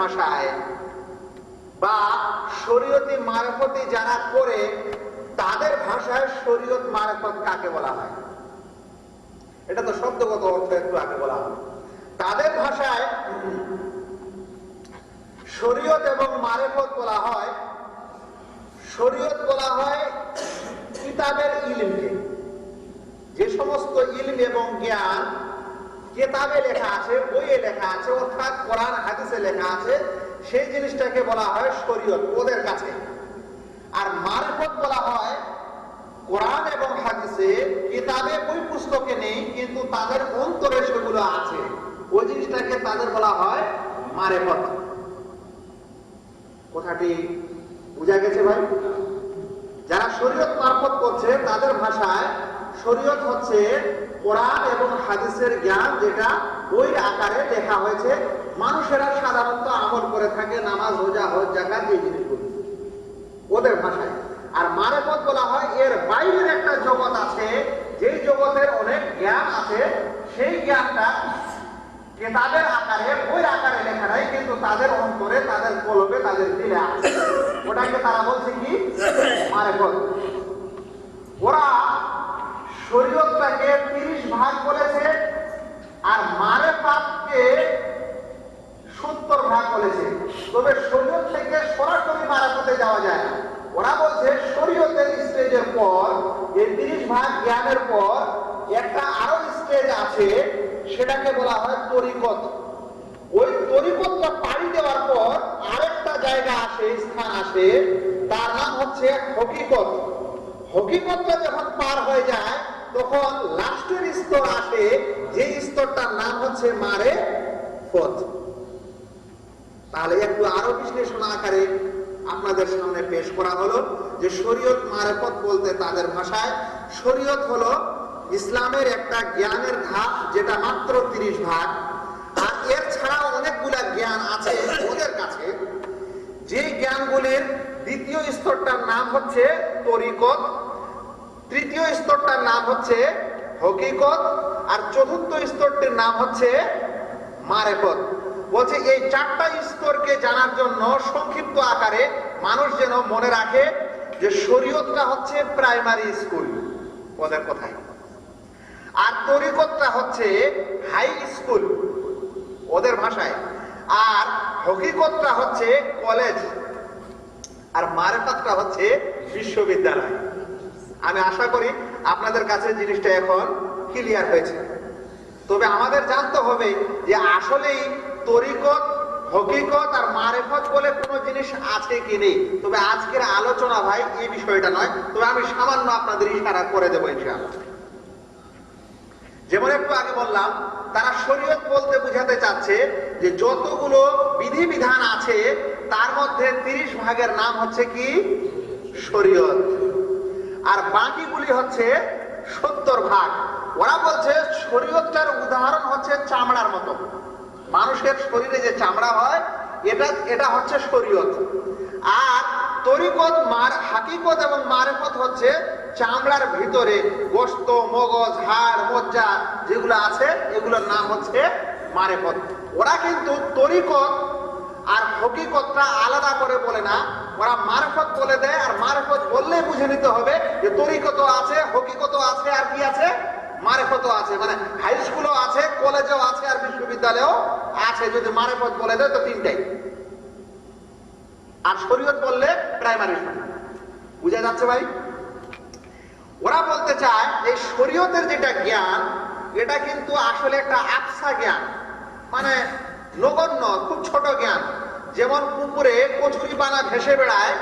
ভাষায় বা শরীয়তি মারফতি যারা করে, তাদের ভাষায় শরীয়ত মারফত কাকে বলা হয়? এটা তো শব্দগত অর্থ একটু আগে বলা হয় তাদের ভাষায় শরীয়ত এবং মারেফত বলা হয়, শরীয়ত বলা হয় কিতাবের ইলমকে। যে সমস্ত ইলম এবং জ্ঞান কেতাবে লেখা আছে, বইয়ে লেখা আছে, অর্থাৎ কোরআন, হাদিসে লেখা আছে, সেই জিনিসটাকে বলা হয় শরীয়ত, ওদের কাছে। আর মারফত বলা হয় কোরআন এবং হাদিসে কিতাবে বই পুস্তকে নেই, কিন্তু তাদের অন্তরে সেগুলো আছে। ওই জিনিসটাকে তাদের বলা হয় মারেফত। কথাটি বুঝা গেছে ভাই? যারা শরীয়ত মারফত করছে, তাদের ভাষায় শরীয়ত হচ্ছে কোরআন এবং হাদিসের জ্ঞান যেটা বইয়ের আকারে লেখা হয়েছে। মানুষেরা সাধারণত আমল করে থাকে নামাজ, রোজা, হজ জাকাত এই জিনিসগুলো ওদের ভাষায়। আর মারেফত বলা হয় এর বাইরের একটা জগৎ আছে যে জগতের অনেক জ্ঞান আছে, সেই জ্ঞানটা কেতাবের আকারে বই আকারে লেখা নাই, কিন্তু তাদের অন্তরে, তাদের কলবে, তাদের দিলে আছে। ওটাকে তারা বলছে কি? মারেফত। ওরা শরীয়তটাকে তিরিশ ভাগ বলেছে আর মারেফাতকে সত্তর ভাগ বলেছে। তবে শরীয়ত থেকে সরাসরি মারাফতে যাওয়া যায় না। ওরা বলছে শরীয়তের স্টেজের পর এই তিরিশ ভাগ জ্ঞানের পর একটা আরও স্টেজ আছে, সেটাকে বলা হয় তরিকত। ওই তরিকতটা পাড়ি দেওয়ার পর আরেকটা জায়গা আসে, স্থান আসে, তার নাম হচ্ছে হকিকত। হকিকতটা যখন পার হয়ে যায় তখন লাস্টের স্তর আসে, যে স্তরটার নাম হচ্ছে মারে ফত তাহলে একটু আরও বিশ্লেষণ আকারে আপনাদের সামনে পেশ করা হলো যে শরীয়ত মারেফত বলতে তাদের ভাষায়, শরীয়ত হলো ইসলামের একটা জ্ঞানের ধাপ যেটা মাত্র তিরিশ ভাগ। আর এর ছাড়া অনেকগুলা জ্ঞান আছে ওদের কাছে। যে জ্ঞানগুলির দ্বিতীয় স্তরটার নাম হচ্ছে তরিকত। তৃতীয় স্তরটার নাম হচ্ছে হকিকত, আর চতুর্থ স্তরটির নাম হচ্ছে মারেফত বলছে, এই চারটা স্তরকে জানার জন্য সংক্ষিপ্ত আকারে মানুষ যেন মনে রাখে যে শরীয়তটা হচ্ছে প্রাইমারি স্কুল, ওদের কথায় আর তরিকতটা হচ্ছে হাই স্কুল, ওদের ভাষায়। আর হকিকতটা হচ্ছে কলেজ, আর মারেফাতটা হচ্ছে বিশ্ববিদ্যালয়। আমি আশা করি আপনাদের কাছে জিনিসটা এখন ক্লিয়ার হয়েছে। তবে আমাদের জানতে হবে যে আসলেই তরিকত, হকিকত আর মারেফত বলে কোনো জিনিস আছে কি নেই। তবে আজকের আলোচনা ভাই এই বিষয়টা নয়, তবে আমি সামান্য আপনাদের ইশারা করে দেবো ইনশাআল্লাহ। যেমন একটু আগে বললাম, তারা শরীয়ত বলতে বুঝাতে চাচ্ছে যে যতগুলো বিধিবিধান আছে, তার মধ্যে তিরিশ ভাগের নাম হচ্ছে কি? শরীয়ত। আর বাকিগুলি হচ্ছে সত্তর ভাগ। ওরা বলছে শরীয়তটার উদাহরণ হচ্ছে চামড়ার মতো। মানুষের শরীরে যে চামড়া হয়, এটা এটা হচ্ছে শরীয়ত। আর তরিকত, মার, হাকিকত এবং মারেফত হচ্ছে চামড়ার ভিতরে গোস্ত, মগজ, হাড় মজ্জা যেগুলো আছে, এগুলোর নাম হচ্ছে মারেফত ওরা কিন্তু তরিকত আর হকিকতটা আলাদা করে বলে না। ওরা মারফত বলে দেয় আর মারফত বললে বুঝে নিতে হবে যে তরিকত আছে, হকিকত আছে, আর কি আছে? মারেফত আছে। মানে হাই স্কুলও আছে কলেজেও আছে, আর বিশ্ববিদ্যালয়েও আছে। যদি মারেফত বলে দেয়, তো তিনটাই। আর শরীয়ত বললে প্রাইমারি বুঝা যাচ্ছে ভাই? ওরা বলতে চায় যে শরীয়তের যেটা জ্ঞান, এটা কিন্তু আসলে একটা আবসা জ্ঞান। মানে নগণ্য, খুব ছোট জ্ঞান। যেমন পুকুরে কচুরি পানা ভেসে বেড়ায়,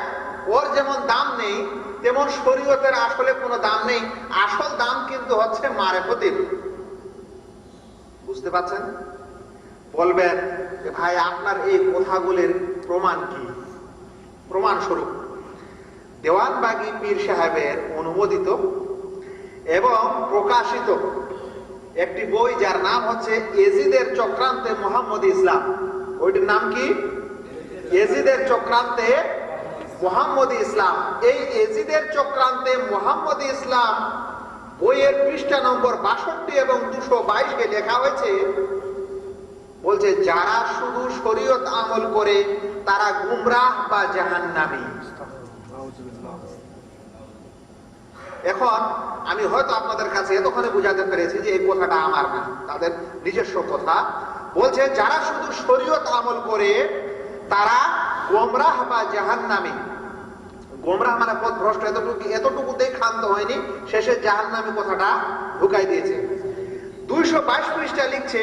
ওর যেমন দাম নেই, তেমন শরীয়তের আসলে কোনো দাম নেই। আসল দাম কিন্তু হচ্ছে মারেফতির। বুঝতে পারছেন? বলবেন যে, ভাই, আপনার এই কথাগুলির প্রমাণ কি? প্রমাণ স্বরূপ দেওয়ানবাগি পীর সাহেবের অনুমোদিত এবং প্রকাশিত একটি বই যার নাম হচ্ছে এজিদের চক্রান্তে মোহাম্মদ ইসলাম। ওইটির নাম কি? এজিদের চক্রান্তে মোহাম্মদ ইসলাম। এই এজিদের চক্রান্তে মোহাম্মদ ইসলাম বইয়ের পৃষ্ঠা নম্বর বাষট্টি এবং দুশো বাইশে লেখা হয়েছে, বলছে, যারা শুধু শরীয়ত আমল করে, তারা গুমরাহ বা জাহান্নামী। এখন আমি হয়তো আপনাদের কাছে এতক্ষণে বুঝাতে পেরেছি যে এই কথাটা আমার না, তাদের নিজস্ব কথা। বলছে, যারা শুধু শরীয়ত আমল করে, তারা গোমরাহ বা জাহান্নামী। গোমরাহ মানে পথ ভ্রষ্ট, এতটুকু এতটুকুতেই ক্ষান্ত হয়নি, শেষে জাহান্নামী কথাটা ঢুকাই দিয়েছে। দুইশো বাইশ পৃষ্ঠা লিখছে,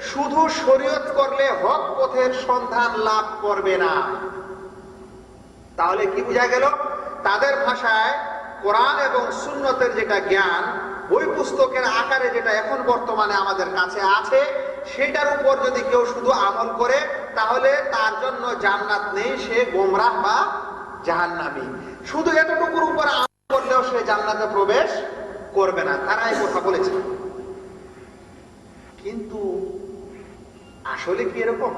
শুধু শরীয়ত করলে হক পথের সন্ধান লাভ করবে না। তাহলে কি বোঝা গেল? তাদের ভাষায় কোরআন এবং সুন্নতের যেটা জ্ঞান বই পুস্তকের আকারে যেটা এখন বর্তমানে আমাদের কাছে আছে, সেটার উপর যদি কেউ শুধু আমল করে, তাহলে তার জন্য জান্নাত নেই, সে গোমরাহ বা জাহান্নামি। শুধু এতটুকুর উপর আমল করলেও সে জান্নাতে প্রবেশ করবে না। তারা এই কথা বলেছে। কিন্তু আসলে কি এরকম?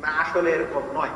না, আসলে এরকম নয়।